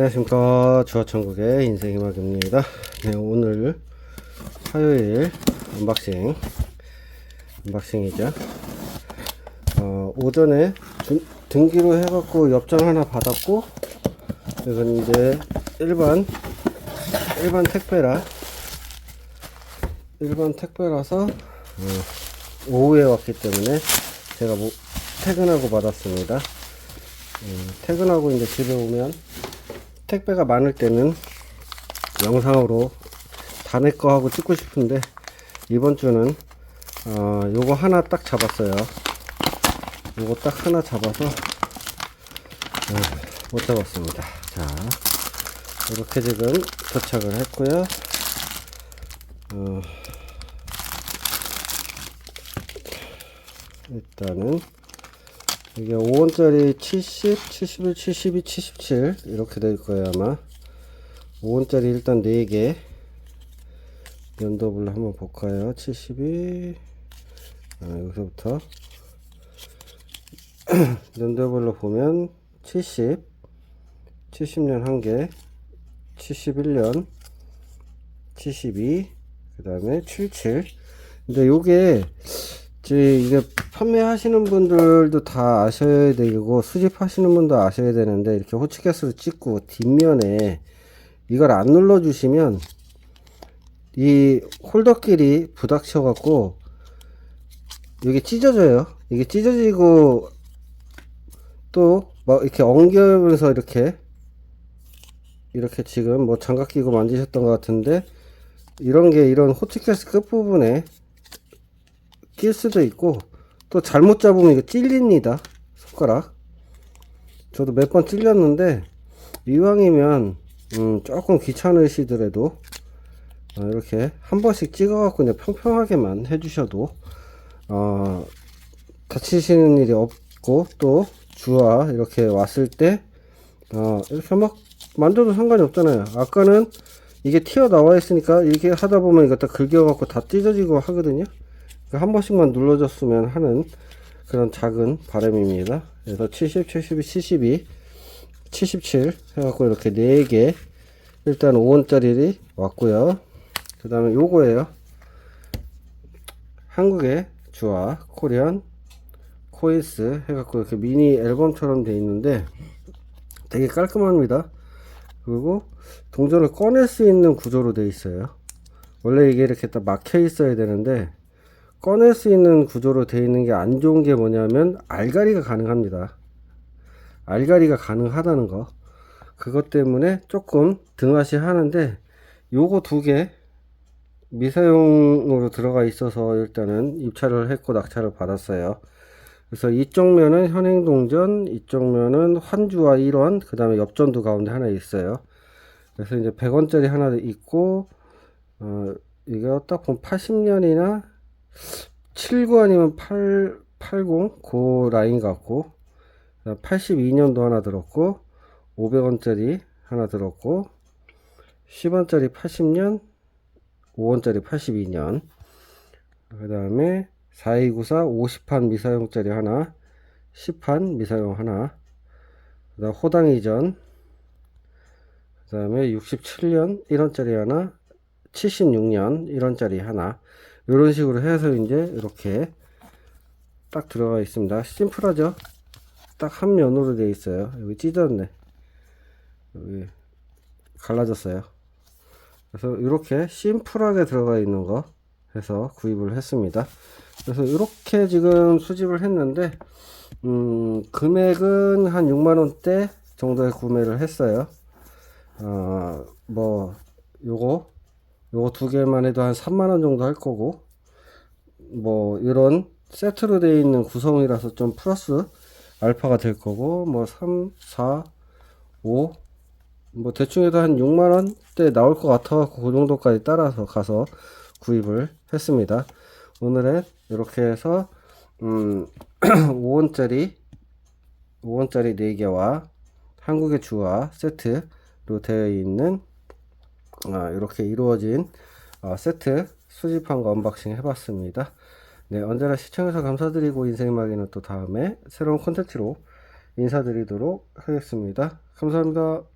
안녕하십니까. 주화천국의 인생이막입니다. 네 오늘 화요일 언박싱 언박싱이죠. 어, 오전에 준- 등기로 해갖고 엽장 하나 받았고 이건 이제 일반 일반 택배라 일반 택배라서 어, 오후에 왔기 때문에 제가 뭐 퇴근하고 받았습니다. 음, 퇴근하고 이제 집에 오면 택배가 많을 때는 영상으로 다내 거 하고 찍고 싶은데 이번 주는 어, 요거 하나 딱 잡았어요. 요거 딱 하나 잡아서 어, 못 잡았습니다. 자, 이렇게 지금 도착을 했고요. 어, 일단은 이게 5원짜리 70, 71, 72, 77 이렇게 될 거예요 아마. 5원짜리 일단 4개. 연도별로 한번 볼까요? 72 아, 여기서부터. 연도별로 보면 70 70년 1개 71년 72 그 다음에 77 근데 요게 이게 판매하시는 분들도 다 아셔야 되고 수집하시는 분도 아셔야 되는데 이렇게 호치케스로 찍고 뒷면에 이걸 안 눌러 주시면 이 홀더끼리 부닥쳐 갖고 이게 찢어져요. 이게 찢어지고 또 막 이렇게 엉겨면서 이렇게 이렇게 지금 뭐 장갑 끼고 만지셨던 것 같은데 이런 게 이런 호치케스 끝부분에 낄 수도 있고 또 잘못 잡으면 이거 찔립니다. 손가락. 저도 몇 번 찔렸는데 이왕이면 음, 조금 귀찮으시더라도 어, 이렇게 한 번씩 찍어 갖고 그냥 평평하게만 해주셔도 어, 다치시는 일이 없고 또 주와 이렇게 왔을 때 어, 이렇게 막 만져도 상관이 없잖아요. 아까는 이게 튀어나와 있으니까 이렇게 하다 보면 이거 딱 긁여 갖고 다 찢어지고 하거든요. 그 한 번씩만 눌러줬으면 하는 그런 작은 바람입니다. 그래서 70, 72, 72, 77 해갖고 이렇게 4개 일단 5원짜리 왔고요. 그 다음에 요거예요. 한국의 주화 코리안 코인스 해갖고 이렇게 미니 앨범처럼 돼 있는데 되게 깔끔합니다. 그리고 동전을 꺼낼 수 있는 구조로 돼 있어요. 원래 이게 이렇게 딱 막혀 있어야 되는데 꺼낼 수 있는 구조로 되어 있는 게 안 좋은 게 뭐냐면 알가리가 가능합니다. 알가리가 가능하다는 거. 그것 때문에 조금 등하시 하는데 요거 두 개 미사용으로 들어가 있어서 일단은 입찰을 했고 낙찰을 받았어요. 그래서 이쪽 면은 현행동전, 이쪽 면은 환주와 1원, 그 다음에 엽전도 가운데 하나 있어요. 그래서 이제 100원짜리 하나 있고, 어, 이거 딱 보면 80년이나 79 아니면 8, 80? 그 라인 같고. 82년도 하나 들었고 500원짜리 하나 들었고 10원짜리 80년 5원짜리 82년. 그 다음에 4294 50판 미사용짜리 하나 10판 미사용 하나. 그 다음 호당 이전. 그 다음에 67년 1원짜리 하나 76년 1원짜리 하나 이런 식으로 해서 이제 이렇게 딱 들어가 있습니다. 심플하죠? 딱 한 면으로 되어 있어요. 여기 찢었네. 여기 갈라졌어요. 그래서 이렇게 심플하게 들어가 있는 거 해서 구입을 했습니다. 그래서 이렇게 지금 수집을 했는데 음, 금액은 한 6만 원대 정도에 구매를 했어요. 어, 뭐 요거 요거 두 개만 해도 한 3만원 정도 할 거고 뭐 이런 세트로 되어 있는 구성이라서 좀 플러스 알파가 될 거고 뭐 3, 4, 5 뭐 대충 해도 한 6만원대 나올 것 같아 갖고 그 정도까지 따라서 가서 구입을 했습니다. 오늘은 이렇게 해서 음 5원짜리 5원짜리 4개와 한국의 주화 세트로 되어 있는 아, 이렇게 이루어진 어, 세트 수집한 거 언박싱 해봤습니다. 네, 언제나 시청해서 감사드리고 인생마기는 또 다음에 새로운 콘텐츠로 인사드리도록 하겠습니다. 감사합니다.